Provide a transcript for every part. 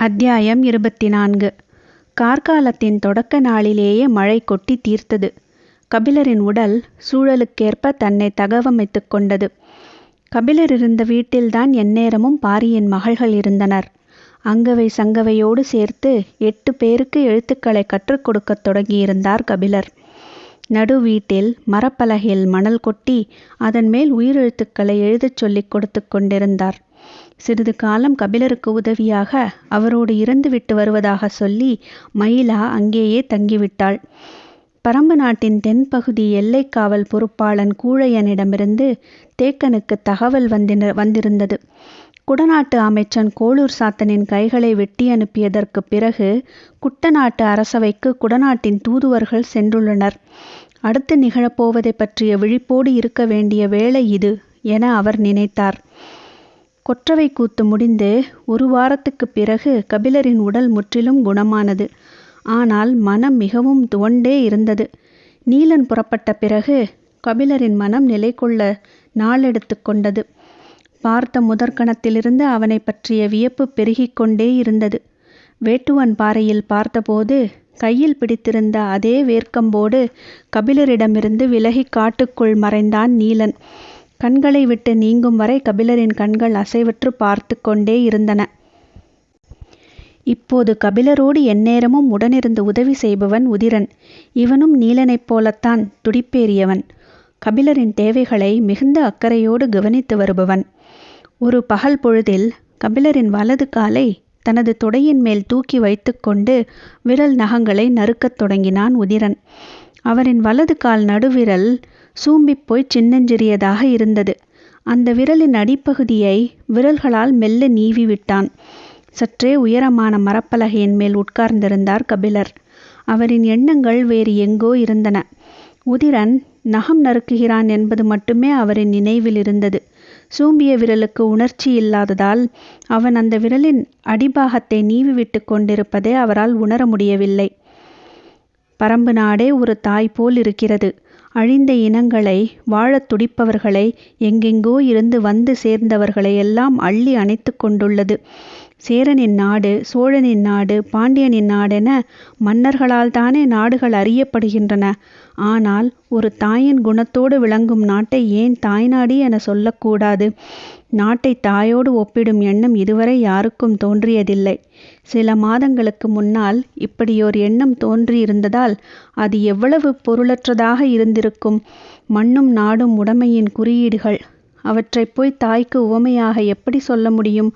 அத்தியாயம் இருபத்தி நான்கு கார்காலத்தின் தொடக்க நாளிலேயே மழை கொட்டி தீர்த்தது. கபிலரின் உடல் சூழலுக்கேற்ப தன்னை தகவமைத்து கொண்டது. கபிலர் இருந்த வீட்டில்தான் எந்நேரமும் பாரியின் மகள்கள் இருந்தனர். அங்கவை சங்கவையோடு சேர்த்து எட்டு பேருக்கு எழுத்துக்களை கற்றுக் கொடுக்கத் தொடங்கியிருந்தார் கபிலர். நடு வீட்டில் மரப்பலகையில் மணல் கொட்டி அதன் மேல் உயிரெழுத்துக்களை எழுதச் சொல்லிக் கொடுத்து கொண்டிருந்தார். சிறிது காலம் கபிலருக்கு உதவியாக அவரோடு இறந்துவிட்டு வருவதாக சொல்லி மயிலா அங்கேயே தங்கிவிட்டாள். பரம்பு நாட்டின் தென்பகுதி எல்லை காவல் பொறுப்பாளன் கூழையனிடமிருந்து தேக்கனுக்கு தகவல் வந்தின வந்திருந்தது. குடநாட்டு அமைச்சன் கோளூர் சாத்தனின் கைகளை வெட்டி அனுப்பியதற்கு பிறகு குட்டநாட்டு அரசவைக்கு குடநாட்டின் தூதுவர்கள் சென்றுள்ளனர். அடுத்து நிகழப்போவதை பற்றிய விழிப்போடு இருக்க வேண்டிய வேளை இது என அவர் நினைத்தார். கொற்றவை கூத்து முடிந்து ஒரு வாரத்துக்கு பிறகு கபிலரின் உடல் முற்றிலும் குணமானது. ஆனால் மனம் மிகவும் துவண்டே இருந்தது. நீலன் புறப்பட்ட பிறகு கபிலரின் மனம் நிலை கொள்ள நாளெடுத்து கொண்டது. பார்த்த முதற்கணத்திலிருந்து அவனை பற்றிய வியப்பு பெருகிக் கொண்டே இருந்தது. வேட்டுவன் பாறையில் பார்த்தபோது கையில் பிடித்திருந்த அதே வேர்க்கம்போடு கபிலரிடமிருந்து விலகி காட்டுக்குள் மறைந்தான் நீலன். கண்களை விட்டு நீங்கும் வரை கபிலரின் கண்கள் அசைவற்று பார்த்து கொண்டே இருந்தன. இப்போது கபிலரோடு எந்நேரமும் உடனிருந்து உதவி செய்பவன் உதிரன். இவனும் நீலனைப் போலத்தான் துடிப்பேறியவன். கபிலரின் தேவைகளை மிகுந்த அக்கறையோடு கவனித்து வருபவன். ஒரு பகல் பொழுதில் கபிலரின் வலது காலை தனது தொடையின் மேல் தூக்கி வைத்துக்கொண்டு விரல் நகங்களை நறுக்கத் தொடங்கினான் உதிரன். அவரின் வலது கால் நடுவிரல் சூம்பிப் போய் சின்னஞ்சிறியதாக இருந்தது. அந்த விரலின் அடிப்பகுதியை விரல்களால் மெல்ல நீவி விட்டான் சற்றே உயரமான மரப்பலகையின் மேல் உட்கார்ந்திருந்தார் கபிலர். அவரின் எண்ணங்கள் வேறு எங்கோ இருந்தன. உதிரன் நகம் நறுக்குகிறான் என்பது மட்டுமே அவரின் நினைவில் இருந்தது. சூம்பிய விரலுக்கு உணர்ச்சி இல்லாததால் அவன் அந்த விரலின் அடிபாகத்தை நீவிவிட்டு கொண்டிருப்பதை அவரால் உணர முடியவில்லை. பரம்பு நாடே ஒரு தாய் போல் இருக்கிறது. அழிந்த இனங்களை வாழத் துடிப்பவர்களை எங்கெங்கோ இருந்து வந்து சேர்ந்தவர்களை எல்லாம் அள்ளி அணைத்து கொண்டுள்ளது. சேரனின் நாடு சோழனின் நாடு பாண்டியனின் நாடென மன்னர்களால் தானே நாடுகள் அறியப்படுகின்றன. ஆனால் ஒரு தாயின் குணத்தோடு விளங்கும் நாட்டை ஏன் தாய்நாடு என சொல்லக்கூடாது? நாட்டை தாயோடு ஒப்பிடும் எண்ணம் இதுவரை யாருக்கும் தோன்றியதில்லை. சில மாதங்களுக்கு முன்னால் இப்படியோர் எண்ணம் தோன்றியிருந்ததால் அது எவ்வளவு பொருளற்றதாக இருந்திருக்கும்? மண்ணும் நாடும் உடைமையின் குறியீடுகள். அவற்றை போய் தாய்க்கு உவமையாக எப்படி சொல்ல முடியும்?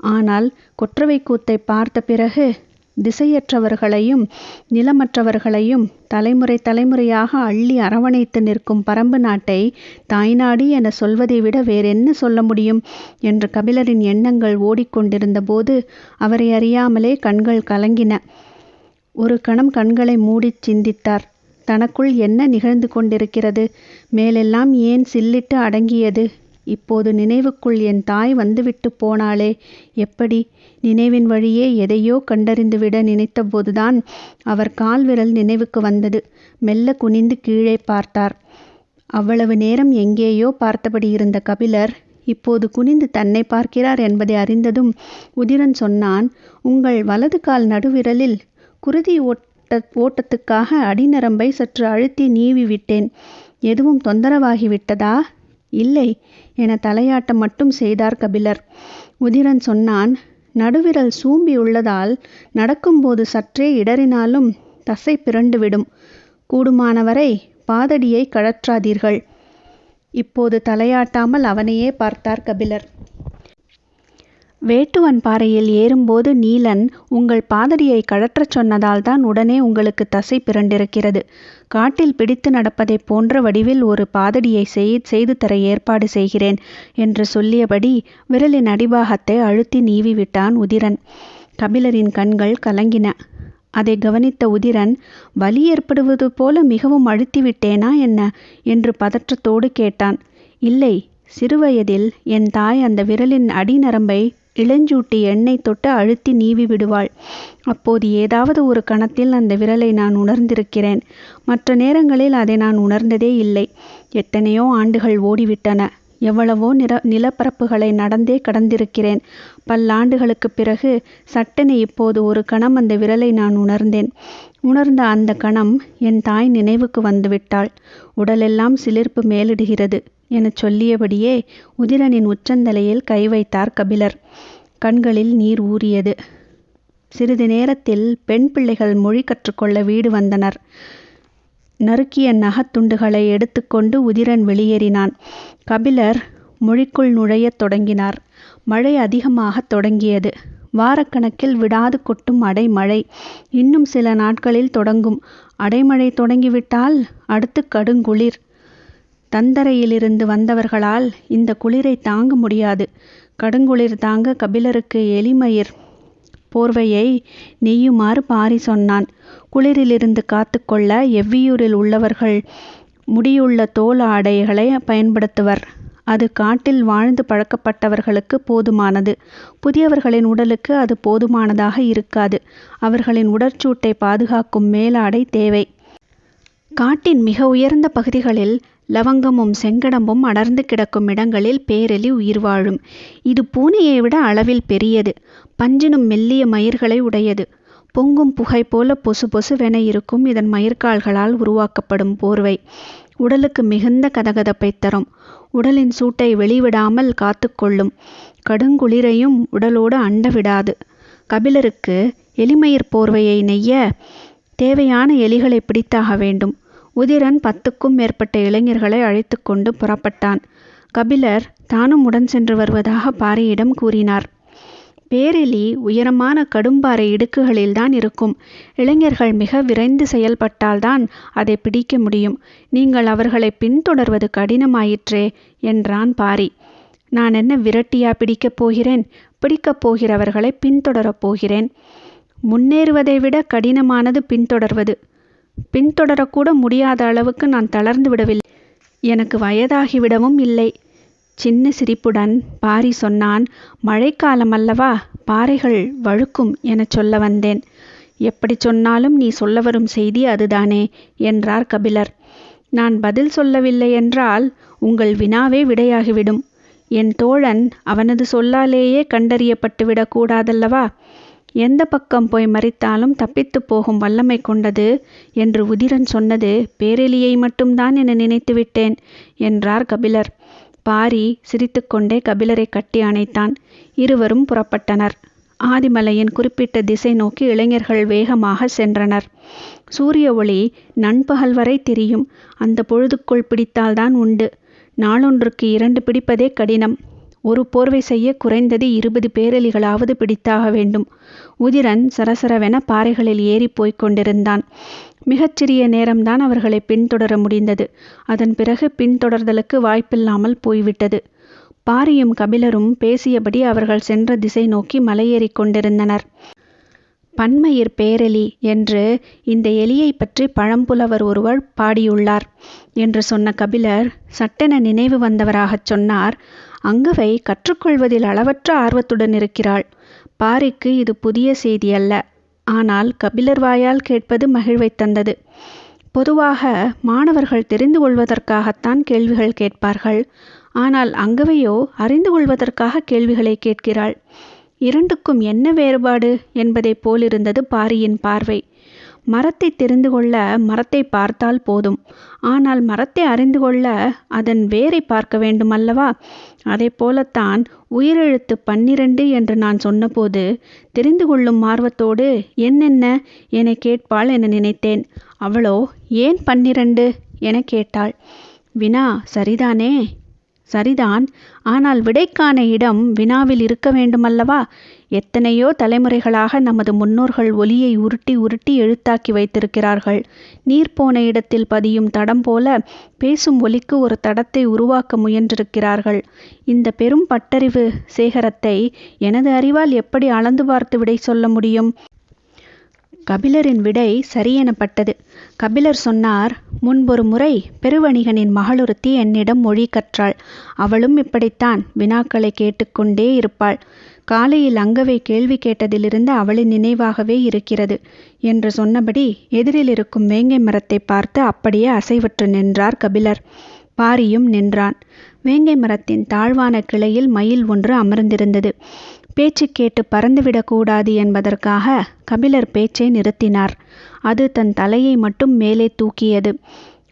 ஆனால் கொற்றவை கூத்தை பார்த்த பிறகு திசையற்றவர்களையும் நிலமற்றவர்களையும் தலைமுறை தலைமுறையாக அள்ளி அரவணைத்து நிற்கும் பரம்பு நாட்டை தாய்நாடு என சொல்வதை விட வேறென்ன சொல்ல முடியும்? என்று கபிலரின் எண்ணங்கள் ஓடிக்கொண்டிருந்த போது அவரை அறியாமலே கண்கள் கலங்கின. ஒரு கணம் கண்களை மூடிச் சிந்தித்தார். தனக்குள் என்ன நிகழ்ந்து கொண்டிருக்கிறது? மேலெல்லாம் ஏன் சில்லிட்டு அடங்கியது? இப்போது நினைவுக்குள் என் தாய் வந்துவிட்டு போனாளே. எப்படி? நினைவின் வழியே எதையோ கண்டறிந்துவிட நினைத்தபோதுதான் அவர் கால்விரல் நினைவுக்கு வந்தது. மெல்ல குனிந்து கீழே பார்த்தார். அவ்வளவு நேரம் எங்கேயோ பார்த்தபடி இருந்த கபிலர் இப்போது குனிந்து தன்னை பார்க்கிறார் என்பதை அறிந்ததும் உதிரன் சொன்னான் உங்கள் வலது கால் நடுவிரலில் குருதி ஓட்ட ஓட்டத்துக்காக அடிநரம்பை சற்று அழுத்தி நீவி விட்டேன். எதுவும் தொந்தரவாகிவிட்டதா இல்லை என தலையாட்ட மட்டும் செய்தார் கபிலர். உதிரன் சொன்னான் நடுவிரல் சூம்பி உள்ளதால் நடக்கும்போது சற்றே இடறினாலும் தசை பிறண்டுவிடும் கூடுமானவரை பாதடியை கழற்றாதீர்கள். இப்போது தலையாட்டாமல் அவனையே பார்த்தார் கபிலர். வேட்டுவன் பாறையில் ஏறும்போது நீலன் உங்கள் பாதடியை கழற்றச் சொன்னதால் தான் உடனே உங்களுக்கு தசை பிறண்டிருக்கிறது. காட்டில் பிடித்து நடப்பதைப் போன்ற வடிவில் ஒரு பாதடியை செய் செய்து தர ஏற்பாடு செய்கிறேன் என்று சொல்லியபடி விரலின் அடிபாகத்தை அழுத்தி நீவி விட்டான் உதிரன். கபிலரின் கண்கள் கலங்கின. அதை கவனித்த உதிரன் வலி ஏற்படுவது போல மிகவும் அழுத்தி விட்டேனா என்ன? என்று பதற்றத்தோடு கேட்டான். இல்லை சிறுவயதில் என் தாய் அந்த விரலின் அடிநரம்பை இளஞ்சூட்டி எண்ணெய் தொட்டு அழுத்தி நீவி விடுவாள். அப்போது ஏதாவது ஒரு கணத்தில் அந்த விரலை நான் உணர்ந்திருக்கிறேன். மற்ற நேரங்களில் அதை நான் உணர்ந்ததே இல்லை. எத்தனையோ ஆண்டுகள் ஓடிவிட்டன. எவ்வளவோ நிற நிலப்பரப்புகளை நடந்தே கடந்திருக்கிறேன். பல்லாண்டுகளுக்குப் பிறகு சட்டென இப்போது ஒரு கணம் அந்த விரலை நான் உணர்ந்தேன். உணர்ந்த அந்த கணம் என் தாய் நினைவுக்கு வந்துவிட்டாள். உடலெல்லாம் சிலிர்ப்பு மேலிடுகிறது. எனச் சொல்லியபடியே உதிரனின் உச்சந்தலையில் கை வைத்தார் கபிலர். கண்களில் நீர் ஊறியது. சிறிது நேரத்தில் பெண் பிள்ளைகள் மொழி கற்றுக்கொள்ள வீடு வந்தனர். நறுக்கிய நகத்துண்டுகளை எடுத்துக்கொண்டு உதிரன் வெளியேறினான். கபிலர் மொழிக்குள் நுழையத் தொடங்கினார். மழை அதிகமாகத் தொடங்கியது. வாரக்கணக்கில் விடாது கொட்டும் அடைமழை இன்னும் சில நாட்களில் தொடங்கும். அடைமழை தொடங்கிவிட்டால் அடுத்து கடுங்குளிர். தந்தரையிலிருந்து வந்தவர்களால் இந்த குளிரை தாங்க முடியாது. கடுங்குளிர் தாங்க கபிலருக்கு எலிமயிர் போர்வையை நெய்யுமாறு பாரி சொன்னான். குளிரிலிருந்து காத்துக்கொள்ள எவ்வியூரில் உள்ளவர்கள் முடியுள்ள தோல் ஆடைகளை பயன்படுத்துவர். அது காட்டில் வாழ்ந்து பழக்கப்பட்டவர்களுக்கு போதுமானது. புதியவர்களின் உடலுக்கு அது போதுமானதாக இருக்காது. அவர்களின் உடற்சூட்டை பாதுகாக்கும் மேலாடை தேவை. காட்டின் மிக உயர்ந்த பகுதிகளில் லவங்கமும் செங்கடம்பும் அடர்ந்து கிடக்கும் இடங்களில் பேரெலி உயிர் வாழும். இது பூனையை விட அளவில் பெரியது. பஞ்சினும் மெல்லிய மயிர்களை உடையது. பொங்கும் புகை போல பொசு பொசுவென இருக்கும் இதன் மயிர்கால்களால் உருவாக்கப்படும் போர்வை. உடலுக்கு மிகுந்த கதகதப்பை தரும். உடலின் சூட்டை வெளிவிடாமல் காத்துக்கொள்ளும் கடுங்குளிரையும் உடலோடு அண்ட விடாது. கபிலருக்கு எலிமயிர் போர்வையை நெய்ய தேவையான எலிகளை பிடித்தாக வேண்டும். உதிரன் பத்துக்கும் மேற்பட்ட இளைஞர்களை அழைத்து கொண்டு புறப்பட்டான். கபிலர் தானும் உடன் சென்று வருவதாக பாரியிடம் கூறினார். பேரெலி உயரமான கடும்பாறை இடுக்குகளில்தான் இருக்கும். இளைஞர்கள் மிக விரைந்து செயல்பட்டால்தான் அதை பிடிக்க முடியும். நீங்கள் அவர்களை பின்தொடர்வது கடினமாயிற்றே என்றான் பாரி. நான் என்ன விரட்டியா பிடிக்கப் போகிறேன்? பிடிக்கப் போகிறவர்களை பின்தொடரப் போகிறேன். முன்னேறுவதை விட கடினமானது பின்தொடர்வது. பின்தொடரக்கூட முடியாத அளவுக்கு நான் தளர்ந்து விடவில்லை. எனக்கு வயதாகிவிடவும் இல்லை. சின்ன சிரிப்புடன் பாரி சொன்னான் மழைக்காலம் அல்லவா? பாறைகள் வழுக்கும் எனச் சொல்ல வந்தேன். எப்படி சொன்னாலும் நீ சொல்ல வரும் செய்தி அதுதானே என்றார் கபிலர். நான் பதில் சொல்லவில்லை என்றால் உங்கள் வினாவே விடையாகிவிடும். என் தோழன் அவனது சொல்லாலேயே கண்டறியப்பட்டுவிடக் கூடாதல்லவா எந்த பக்கம் போய் மறித்தாலும் தப்பித்து போகும் வல்லமை கொண்டது? என்று உதிரன் சொன்னது பேரெலியை மட்டும்தான் என நினைத்து விட்டேன் என்றார் கபிலர். பாரி சிரித்துக்கொண்டே கபிலரை கட்டி அணைத்தான். இருவரும் புறப்பட்டனர். ஆதிமலையின் குறிப்பிட்ட திசை நோக்கி இளைஞர்கள் வேகமாக சென்றனர். சூரிய ஒளி நண்பகல் வரை தெரியும். அந்த பொழுதுக்குள் பிடித்தால்தான் உண்டு. நாளொன்றுக்கு இரண்டு பிடிப்பதே கடினம். ஒரு போர்வை செய்ய குறைந்தது இருபது பேரலிகளாவது பிடித்தாக வேண்டும். உதிரன் சரசரவென பாறைகளில் ஏறி போய்க் கொண்டிருந்தான். மிகச்சிறிய நேரம்தான் அவர்களை பின்தொடர முடிந்தது. அதன் பிறகு பின்தொடர்தலுக்கு வாய்ப்பில்லாமல் போய்விட்டது. பாரியும் கபிலரும் பேசியபடி அவர்கள் சென்ற திசை நோக்கி மலையேறிக் கொண்டிருந்தனர். பன்மயிர் பேரெலி என்று இந்த எலியை பற்றி பழம்புலவர் ஒருவர் பாடியுள்ளார் என்று சொன்ன கபிலர் சட்டென நினைவு வந்தவராகச் சொன்னார். அங்கவை கற்றுக்கொள்வதில் அளவற்ற ஆர்வத்துடன் இருக்கிறாள். பாரிக்கு இது புதிய செய்தி அல்ல. ஆனால் கபிலர் வாயால் கேட்பது மகிழ்வை தந்தது. பொதுவாக மாணவர்கள் தெரிந்து கொள்வதற்காகத்தான் கேள்விகள் கேட்பார்கள். ஆனால் அங்கவையோ அறிந்து கொள்வதற்காக கேள்விகளை கேட்கிறாள். இரண்டுக்கும் என்ன வேறுபாடு என்பதைப் போலிருந்தது பாரியின் பார்வை. மரத்தை தெரிந்து கொள்ள மரத்தை பார்த்தால் போதும். ஆனால் மரத்தை அறிந்து கொள்ள அதன் வேரை பார்க்க வேண்டும் அல்லவா அதை போலத்தான் உயிரெழுத்து பன்னிரண்டு என்று நான் சொன்னபோது தெரிந்து கொள்ளும் ஆர்வத்தோடு என்னென்ன என கேட்பாள் என நினைத்தேன். அவளோ ஏன் பன்னிரண்டு? என கேட்டாள். வினா சரிதானே? சரிதான். ஆனால் விடைக்கான இடம் வினாவில் இருக்க வேண்டுமல்லவா? எத்தனையோ தலைமுறைகளாக நமது முன்னோர்கள் ஒலியை உருட்டி உருட்டி எழுத்தாக்கி வைத்திருக்கிறார்கள். நீர் போன இடத்தில் பதியும் தடம் போல பேசும் ஒலிக்கு ஒரு தடத்தை உருவாக்க முயன்றிருக்கிறார்கள். இந்த பெரும் பட்டறிவு சேகரத்தை எனது அறிவால் எப்படி அளந்து பார்த்து விடை சொல்ல முடியும்? கபிலரின் விடை சரியெனப்பட்டது. கபிலர் சொன்னார் முன்பொரு முறை பெருவணிகனின் மகளொருத்தி என்னிடம் மொழி கற்றாள். அவளும் இப்படித்தான் வினாக்களை கேட்டுக்கொண்டே இருப்பாள். காலையில் அங்கவை கேள்வி கேட்டதிலிருந்து அவளின் நினைவாகவே இருக்கிறது என்று சொன்னபடி எதிரில் இருக்கும் வேங்கை மரத்தை பார்த்து அப்படியே அசைவற்று நின்றார் கபிலர். பாரியும் நின்றான். வேங்கை மரத்தின் தாழ்வான கிளையில் மயில் ஒன்று அமர்ந்திருந்தது. பேச்சு கேட்டு பறந்துவிடக்கூடாது என்பதற்காக கபிலர் பேச்சை நிறுத்தினார். அது தன் தலையை மட்டும் மேலே தூக்கியது.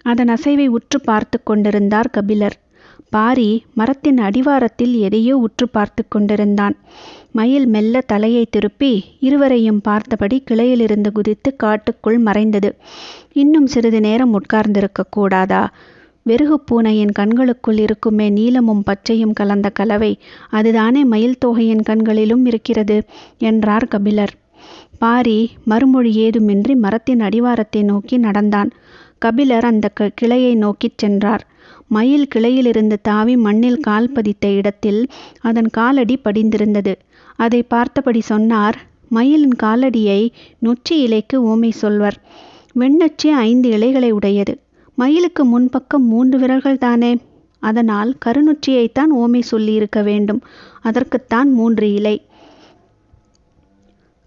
அதன் அசைவை உற்று பார்த்து கொண்டிருந்தார் கபிலர். பாரி மரத்தின் அடிவாரத்தில் எதையோ உற்று பார்த்து கொண்டிருந்தான். மயில் மெல்ல தலையை திருப்பி இருவரையும் பார்த்தபடி கிளையிலிருந்து குதித்து காட்டுக்குள் மறைந்தது. இன்னும் சிறிது நேரம் உட்கார்ந்திருக்க கூடாதா? வெறுகு பூனையின் கண்களுக்குள் இருக்குமே நீலமும் பச்சையும் கலந்த கலவை. அதுதானே மயில் தோகையின் கண்களிலும் இருக்கிறது என்றார் கபிலர். பாரி மறுமொழி ஏதுமின்றி மரத்தின் அடிவாரத்தை நோக்கி நடந்தான். கபிலர் அந்த கிளையை நோக்கிச் சென்றார். மயில் கிளையிலிருந்து தாவி மண்ணில் கால் பதித்த இடத்தில் அதன் காலடி படிந்திருந்தது. அதை பார்த்தபடி சொன்னார் மயிலின் காலடியை நொச்சி இலைக்கு ஓமை சொல்வர். வெண்ணொச்சி ஐந்து இலைகளை உடையது. மயிலுக்கு முன்பக்கம் மூன்று விரல்கள் தானே? அதனால் கருநொச்சியைத்தான் ஓமை சொல்லியிருக்க வேண்டும். அதற்குத்தான் மூன்று இலை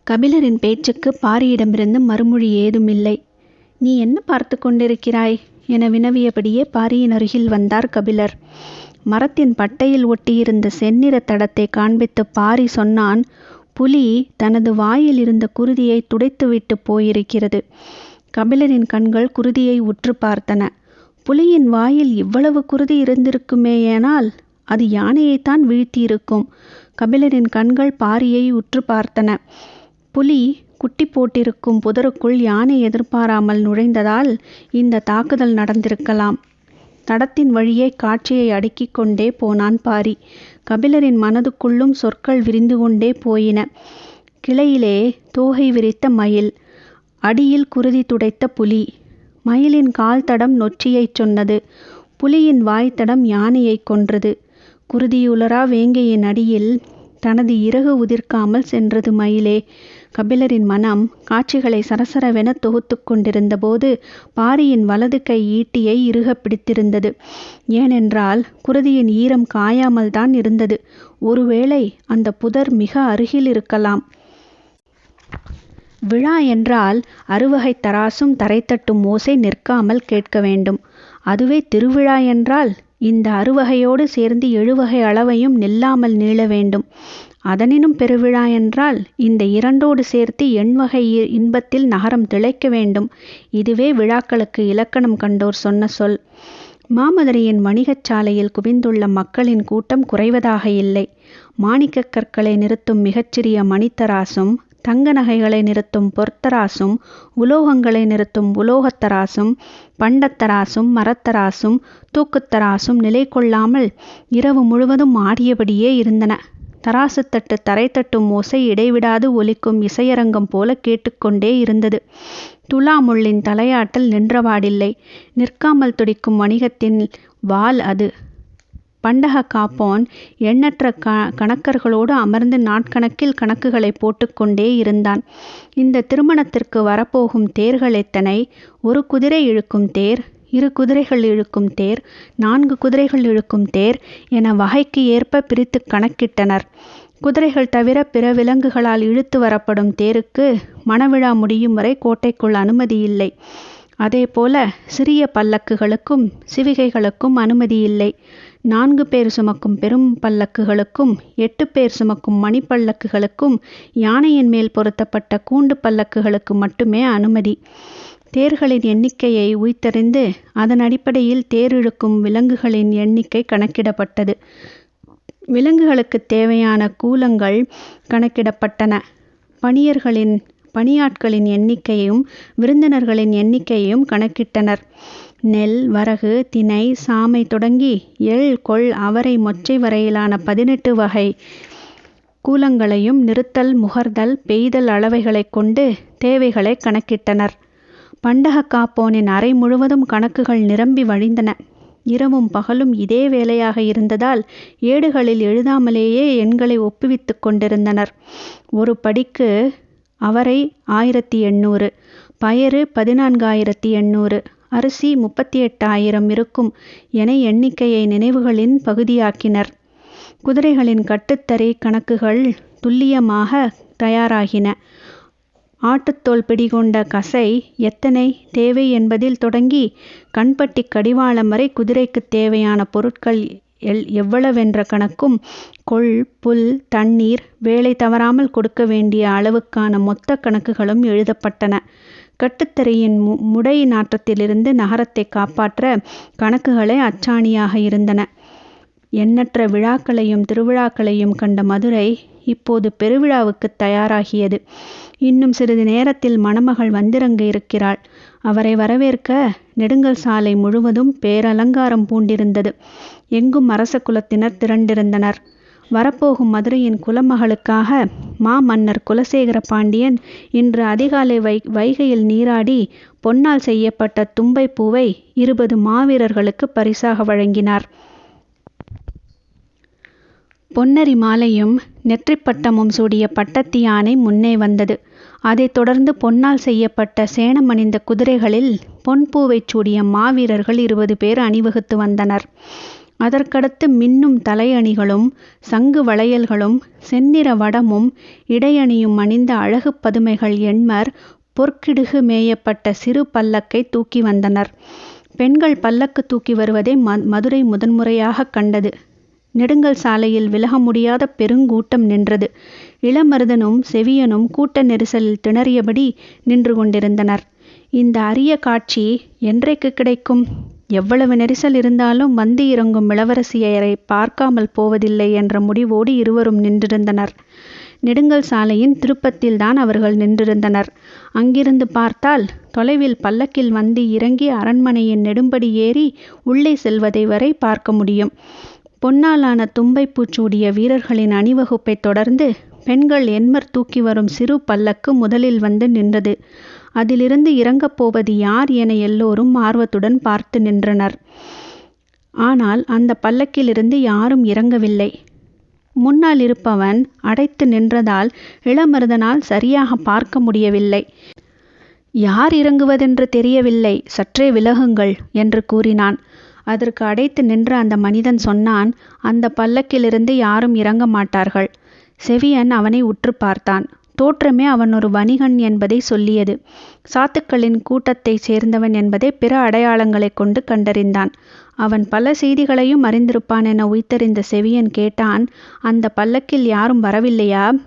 கபிலரின் பேச்சுக்கு பாரியிடமிருந்து மறுமொழி ஏதுமில்லை. நீ என்ன பார்த்து கொண்டிருக்கிறாய்? என வினவியபடியே பாரியின் அருகில் வந்தார் கபிலர். மரத்தின் பட்டையில் ஒட்டியிருந்த செந்நிற தடத்தை காண்பித்து பாரி சொன்னான் புலி தனது வாயில் இருந்த குருதியை துடைத்துவிட்டு போயிருக்கிறது கபிலரின் கண்கள் குருதியை உற்று பார்த்தன. புலியின் வாயில் இவ்வளவு குருதி இருந்திருக்குமேயானால் அது யானையைத்தான் வீழ்த்தியிருக்கும் கபிலரின் கண்கள் பாரியை உற்று பார்த்தன. புலி குட்டி போட்டிருக்கும் புதருக்குள் யானை எதிர்பாராமல் நுழைந்ததால் இந்த தாக்குதல் நடந்திருக்கலாம். தடத்தின் வழியே காட்சியை அடுக்கிக் கொண்டே போனான் பாரி. கபிலரின் மனதுக்குள்ளும் சொற்கள் விரிந்து கொண்டே போயின. கிளையிலே தோகை விரித்த மயில் அடியில் குருதி துடைத்த புலி. மயிலின் கால் தடம் நொச்சியைச் சொன்னது. புலியின் வாய்த்தடம் யானையை கொன்றது. குருதியுலரா வேங்கையின் அடியில் தனது இறகு உதிர்க்காமல் சென்றது மயிலே. கபிலரின் மனம் காட்சிகளை சரசரவென தொகுத்து கொண்டிருந்தபோது பாரியின் வலது கை ஈட்டியை இறுக பிடித்திருந்தது. ஏனென்றால் குருதியின் ஈரம் காயாமல் தான் இருந்தது. ஒருவேளை அந்த புதர் மிக அருகில் இருக்கலாம். விழா என்றால் அறுவகை தராசும் தரைத்தட்டும் ஓசை நிற்காமல் கேட்க வேண்டும். அதுவே திருவிழா என்றால் இந்த அறுவகையோடு சேர்ந்து எழுவகை அளவையும் நில்லாமல் நீள வேண்டும். அதனினும் பெருவிழா என்றால் இந்த இரண்டோடு சேர்த்து எண்வகை இன்பத்தில் நகரம் திளைக்க வேண்டும். இதுவே விழாக்களுக்கு இலக்கணம் கண்டோர் சொன்ன சொல். மாமதுரையின் வணிகச் சாலையில் குவிந்துள்ள மக்களின் கூட்டம் குறைவதாக இல்லை. மாணிக்கக் கற்களை நிறுத்தும் மிகச்சிறிய மணித்தராசும் தங்க நகைகளை நிறுத்தும் பொற்தராசும் உலோகங்களை நிறுத்தும் உலோகத்தராசும் பண்டத்தராசும் மரத்தராசும் தூக்குத்தராசும் நிலை கொள்ளாமல் இரவு முழுவதும் ஆடியபடியே இருந்தன. தராசு தட்டு தரை தட்டும் ஓசை இடைவிடாது ஒலிக்கும் இசையரங்கம் போல கேட்டுக்கொண்டே இருந்தது. துலாமுள்ளின் தலையாட்டல் நின்றவாடில்லை. நிற்காமல் துடிக்கும் வணிகத்தின் வால் அது. பண்டக காப்போன் எண்ணற்ற க கணக்கர்களோடு அமர்ந்து நாட்கணக்கில் கணக்குகளை போட்டுக்கொண்டே இருந்தான். இந்த திருமணத்திற்கு வரப்போகும் தேர்கள் எத்தனை ஒரு குதிரை இழுக்கும் தேர்? இரு குதிரைகள் இழுக்கும் தேர் நான்கு குதிரைகள் இழுக்கும் தேர் என வகைக்கு ஏற்ப பிரித்து கணக்கிட்டனர். குதிரைகள் தவிர பிற விலங்குகளால் இழுத்து வரப்படும் தேருக்கு மணவிழா முடியும் வரை கோட்டைக்குள் அனுமதி இல்லை. அதேபோல சிறிய பல்லக்குகளுக்கும் சிவிகைகளுக்கும் அனுமதி இல்லை. நான்கு பேர் சுமக்கும் பெரும் பல்லக்குகளுக்கும் எட்டு பேர் சுமக்கும் மணிப்பல்லக்குகளுக்கும் யானையின் மேல் பொருத்தப்பட்ட கூண்டு பல்லக்குகளுக்கு மட்டுமே அனுமதி. தேர்களின் எண்ணிக்கையை உய்த்தறிந்து அதன் அடிப்படையில் தேர் இழுக்கும் விலங்குகளின் எண்ணிக்கை கணக்கிடப்பட்டது. விலங்குகளுக்கு தேவையான கூலங்கள் கணக்கிடப்பட்டன. பணியர்களின் பணியாட்களின் எண்ணிக்கையும் விருந்தினர்களின் எண்ணிக்கையையும் கணக்கிட்டனர். நெல் வரகு தினை சாமை தொடங்கி எள் கொள் அவரை மொச்சை வரையிலான பதினெட்டு வகை கூலங்களையும் நிறுத்தல் முகர்தல் பெய்தல் அளவைகளைக் கொண்டு தேவைகளை கணக்கிட்டனர். பண்டக காப்போனின் அறை முழுவதும் கணக்குகள் நிரம்பி வழிந்தன. இரவும் பகலும் இதே வேலையாக இருந்ததால் ஏடுகளில் எழுதாமலேயே எண்களை ஒப்புவித்து கொண்டிருந்தனர். ஒரு படிக்கு அவரை ஆயிரத்தி எண்ணூறு பயறு பதினான்காயிரத்தி எண்ணூறு அரிசி முப்பத்தி எட்டாயிரம் இருக்கும் என எண்ணிக்கையை நினைவுகளின் பகுதியாக்கினர். குதிரைகளின் கட்டுத்தறி கணக்குகள் துல்லியமாக தயாராகின. ஆட்டுத்தோல் பிடிகொண்ட கசை எத்தனை தேவை என்பதில் தொடங்கி கண்பட்டி கடிவாளம் வரை குதிரைக்குத் தேவையான பொருட்கள் எல் எவ்வளவென்ற கணக்கும் கொள் புல் தண்ணீர் வேலை தவறாமல் கொடுக்க வேண்டிய அளவுக்கான மொத்த கணக்குகளும் எழுதப்பட்டன. கட்டுத்தரையின் மு முடை நாற்றத்திலிருந்து நகரத்தை காப்பாற்ற கணக்குகளே அச்சாணியாக இருந்தன. எண்ணற்ற விழாக்களையும் திருவிழாக்களையும் கண்ட மதுரை இப்போது பெருவிழாவுக்கு தயாராகியது. இன்னும் சிறிது நேரத்தில் மணமகள் வந்திறங்க இருக்கிறாள். அவரை வரவேற்க நெடுங்கல் சாலை முழுவதும் பேரலங்காரம் பூண்டிருந்தது. எங்கும் அரச குலத்தினர் திரண்டிருந்தனர். வரப்போகும் மதுரையின் குலமகளுக்காக மா மன்னர் குலசேகர பாண்டியன் இன்று அதிகாலை வை வைகையில் நீராடி பொன்னால் செய்யப்பட்ட தும்பை பூவை இருபது மாவீரர்களுக்கு பரிசாக வழங்கினார். பொன்னரி மாலையும் நெற்றிப்பட்டமும் சூடிய பட்டத்தியானை முன்னே வந்தது. அதைத் தொடர்ந்து பொன்னால் செய்யப்பட்ட சேனமணிந்த குதிரைகளில் பொன்பூவைச் சூடிய மாவீரர்கள் இருபது பேர் அணிவகுத்து வந்தனர். அதற்கடுத்து மின்னும் தலையணிகளும் சங்கு வளையல்களும் செந்நிற வடமும் இடையணியும் அணிந்த அழகு பதுமைகள் எண்மர் பொற்கிடுகு மேயப்பட்ட சிறு பல்லக்கை தூக்கி வந்தனர். பெண்கள் பல்லக்கு தூக்கி வருவதை ம மதுரை முதன்முறையாக கண்டது. நெடுங்கல் சாலையில் விலக முடியாத பெருங்கூட்டம் நின்றது. இளமருதனும் செவியனும் கூட்ட நெரிசலில் திணறியபடி நின்று கொண்டிருந்தனர். இந்த அரிய காட்சி என்றைக்கு கிடைக்கும்? எவ்வளவு நெரிசல் இருந்தாலும் வந்து இறங்கும் இளவரசியரை பார்க்காமல் போவதில்லை என்ற முடிவோடு இருவரும் நின்றிருந்தனர். நெடுங்கல் சாலையின் திருப்பத்தில்தான் அவர்கள் நின்றிருந்தனர். அங்கிருந்து பார்த்தால் தொலைவில் பல்லக்கில் வந்து இறங்கி அரண்மனையின் நெடும்படி ஏறி உள்ளே செல்வதை வரை பார்க்க முடியும். பொன்னாலான தும்பை பூச்சூடிய வீரர்களின் அணிவகுப்பை தொடர்ந்து பெண்கள் எண்மர் தூக்கி வரும் சிறு பல்லக்கு முதலில் வந்து நின்றது. அதிலிருந்து இறங்கப் போவது யார் என எல்லோரும் ஆர்வத்துடன் பார்த்து நின்றனர். ஆனால் அந்த பல்லக்கிலிருந்து யாரும் இறங்கவில்லை. முன்னால் இருப்பவன் அடைத்து நின்றதால் இளமருதனால் சரியாக பார்க்க முடியவில்லை. யார் இறங்குவதென்று தெரியவில்லை. சற்றே விலகுங்கள் என்று கூறினான். அதற்கு அடைத்து நின்ற அந்த மனிதன் சொன்னான் அந்த பல்லக்கிலிருந்து யாரும் இறங்க மாட்டார்கள். செவியன் அவனை உற்று பார்த்தான். தோற்றமே அவன் ஒரு வணிகன் என்பதை சொல்லியது. சாத்துக்களின் கூட்டத்தை சேர்ந்தவன் என்பதை பிற அடையாளங்களைக் கொண்டு கண்டறிந்தான். அவன் பல செய்திகளையும் அறிந்திருப்பான் என உய்த்தறிந்த செவியன் கேட்டான் அந்த பல்லக்கில் யாரும் வரவில்லையா?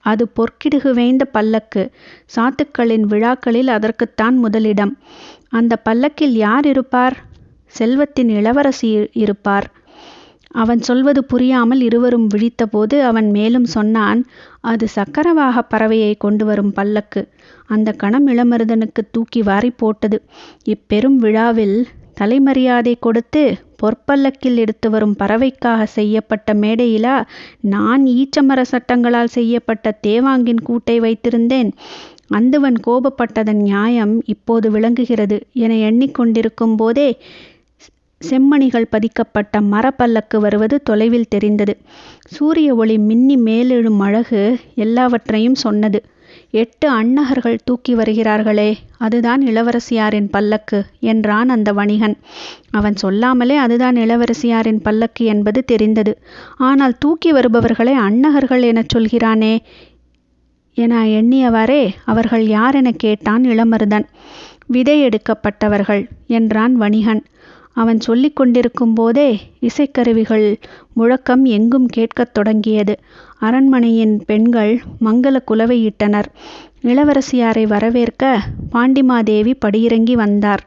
அது பொற்கிடுகு வேய்ந்த பல்லக்கு. சாத்துக்களின் விழாக்களில் அதற்குத்தான் முதலிடம். அந்த பல்லக்கில் யார் இருப்பார்? செல்வத்தின் இளவரசி இருப்பார். அவன் சொல்வது புரியாமல் இருவரும் விழித்தபோது அவன் மேலும் சொன்னான் அது சக்கரவாக பறவையை கொண்டு வரும் பல்லக்கு. அந்த கணம் இளமருதனுக்கு தூக்கி வாரி போட்டது. இப்பெரும் விழாவில் தலைமரியாதை கொடுத்து பொற்பல்லக்கில் எடுத்து வரும் பறவைக்காக செய்யப்பட்ட மேடையிலா நான் ஈச்சமர சட்டங்களால் செய்யப்பட்ட தேவாங்கின் கூட்டை வைத்திருந்தேன். அந்துவன் கோபப்பட்டதன் நியாயம் இப்போது விளங்குகிறது என எண்ணிக்கொண்டிருக்கும் போதே செம்மணிகள் பதிக்கப்பட்ட மரப்பல்லக்கு வருவது தொலைவில் தெரிந்தது. சூரிய ஒளி மின்னி மேலெழும் அழகு எல்லாவற்றையும் சொன்னது. எட்டு அன்னகர்கள் தூக்கி வருகிறார்களே அதுதான் இளவரசியாரின் பல்லக்கு என்றான் அந்த வணிகன். அவன் சொல்லாமலே அதுதான் இளவரசியாரின் பல்லக்கு என்பது தெரிந்தது. ஆனால் தூக்கி வருபவர்களை அன்னகர்கள் எனச் சொல்கிறானே? என எண்ணியவாறே அவர்கள் யார் என கேட்டான் இளமருதன். விதை எடுக்கப்பட்டவர்கள் என்றான் வணிகன். அவன் சொல்லிக் கொண்டிருக்கும் போதே இசைக்கருவிகள் முழக்கம் எங்கும் கேட்கத் தொடங்கியது. அரண்மனையின் பெண்கள் மங்கள குலவையிட்டனர். இளவரசியாரை வரவேற்க பாண்டிமாதேவி படியிறங்கி வந்தார்.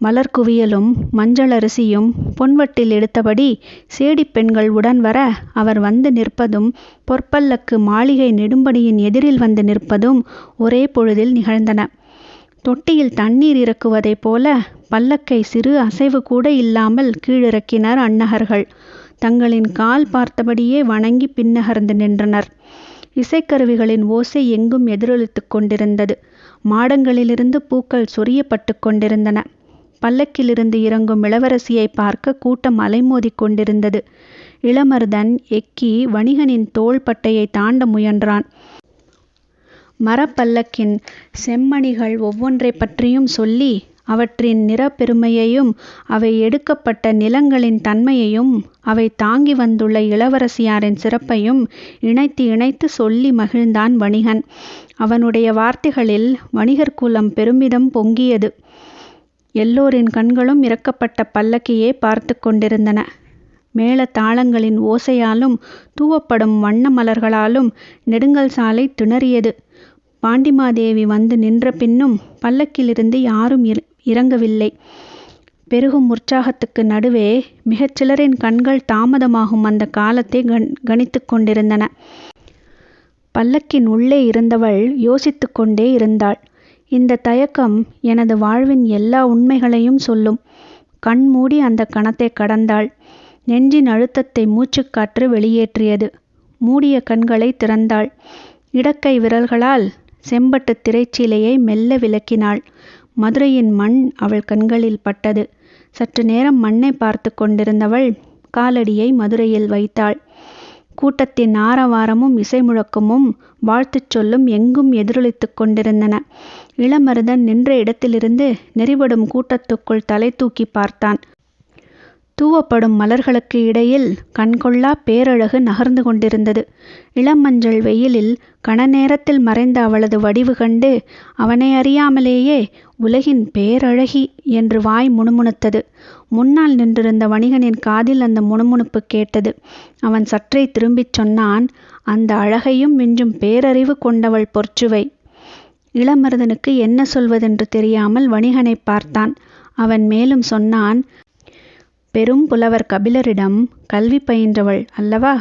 மலர் குவியலும் மஞ்சள் அரிசியும் பொன்வட்டில் எடுத்தபடி சேடிப் பெண்கள் உடன் வர அவர் வந்து நிற்பதும் பொற்பல்லக்கு மாளிகை நெடும்படியின் எதிரில் வந்து நிற்பதும் ஒரே பொழுதில் நிகழ்ந்தன. தொட்டியில் தண்ணீர் இறக்குவதைப் போல பல்லக்கை சிறு அசைவு கூட இல்லாமல் கீழிறக்கினர் அன்னகர்கள். தங்களின் கால் பார்த்தபடியே வணங்கி பின்னகர்ந்து நின்றனர். இசைக்கருவிகளின் ஓசை எங்கும் எதிரொலித்துக் கொண்டிருந்தது. மாடங்களிலிருந்து பூக்கள் சொரியப்பட்டு கொண்டிருந்தன. பல்லக்கிலிருந்து இறங்கும் இளவரசியை பார்க்க கூட்டம் அலைமோதிக் கொண்டிருந்தது. இளமருதன் எக்கி வணிகனின் தோள்பட்டையை தாண்ட முயன்றான். மரப்பல்லக்கின் செம்மணிகள் ஒவ்வொன்றை பற்றியும் சொல்லி அவற்றின் நிறப்பெருமையையும் அவை எடுக்கப்பட்ட நிலங்களின் தன்மையையும் அவை தாங்கி வந்துள்ள இளவரசியாரின் சிறப்பையும் இணைத்து இணைத்து சொல்லி மகிழ்ந்தான் வணிகன். அவனுடைய வார்த்தைகளில் வணிகர் குலம் பெருமிதம் பொங்கியது. எல்லோரின் கண்களும் இறக்கப்பட்ட பல்லக்கியே பார்த்து கொண்டிருந்தன. மேள தாளங்களின் ஓசையாலும் தூவப்படும் வண்ண மலர்களாலும் நெடுங்கல் சாலை திணறியது. பாண்டிமாதேவி வந்து நின்ற பின்னும் பல்லக்கிலிருந்து யாரும் இறங்கவில்லை. பெருகும் உற்சாகத்துக்கு நடுவே மிகச்சிலரின் கண்கள் தாமதமாகும் அந்த காலத்தை கண் கணித்து கொண்டிருந்தன. பல்லக்கின் உள்ளே இருந்தவள் யோசித்து கொண்டே இருந்தாள். இந்த தயக்கம் எனது வாழ்வின் எல்லா உண்மைகளையும் சொல்லும். கண் மூடி அந்த கணத்தை கடந்தாள். நெஞ்சின் அழுத்தத்தை மூச்சுக்காற்று வெளியேற்றியது. மூடிய கண்களை திறந்தாள். இடக்கை விரல்களால் செம்பட்டு திரைச்சீலையை மெல்ல விலக்கினாள் மதுரையின் மண் அவள் கண்களில் பட்டது. சற்று நேரம் மண்ணை பார்த்து கொண்டிருந்தவள் காலடியை மதுரையில் வைத்தாள். கூட்டத்தின் ஆரவாரமும் இசை முழக்கமும் வாழ்த்துச் சொல்லும் எங்கும் எதிரொலித்துக் கொண்டிருந்தன. இளமருதன் நின்ற இடத்திலிருந்து நெறிபடும் கூட்டத்துக்குள் தலை தூக்கி பார்த்தான். தூவப்படும் மலர்களுக்கு இடையில் கண்கொள்ளா பேரழகு நகர்ந்து கொண்டிருந்தது. இளமஞ்சள் வெயிலில் கணநேரத்தில் மறைந்த அவளது வடிவு கண்டு அவனை அறியாமலேயே உலகின் பேரழகி என்று வாய் முணுமுணுத்தது. முன்னால் நின்றிருந்த வணிகனின் காதில் அந்த முணுமுணுப்பு கேட்டது. அவன் சற்றே திரும்பிச் சொன்னான் அந்த அழகையும் மிஞ்சும் பேரறிவு கொண்டவள் பொற்சுவை. இளமருதனுக்கு என்ன சொல்வதென்று தெரியாமல் வணிகனை பார்த்தான். அவன் மேலும் சொன்னான் பெரும் புலவர் கபிலரிடம் கல்வி பயின்றவள் அல்லவா?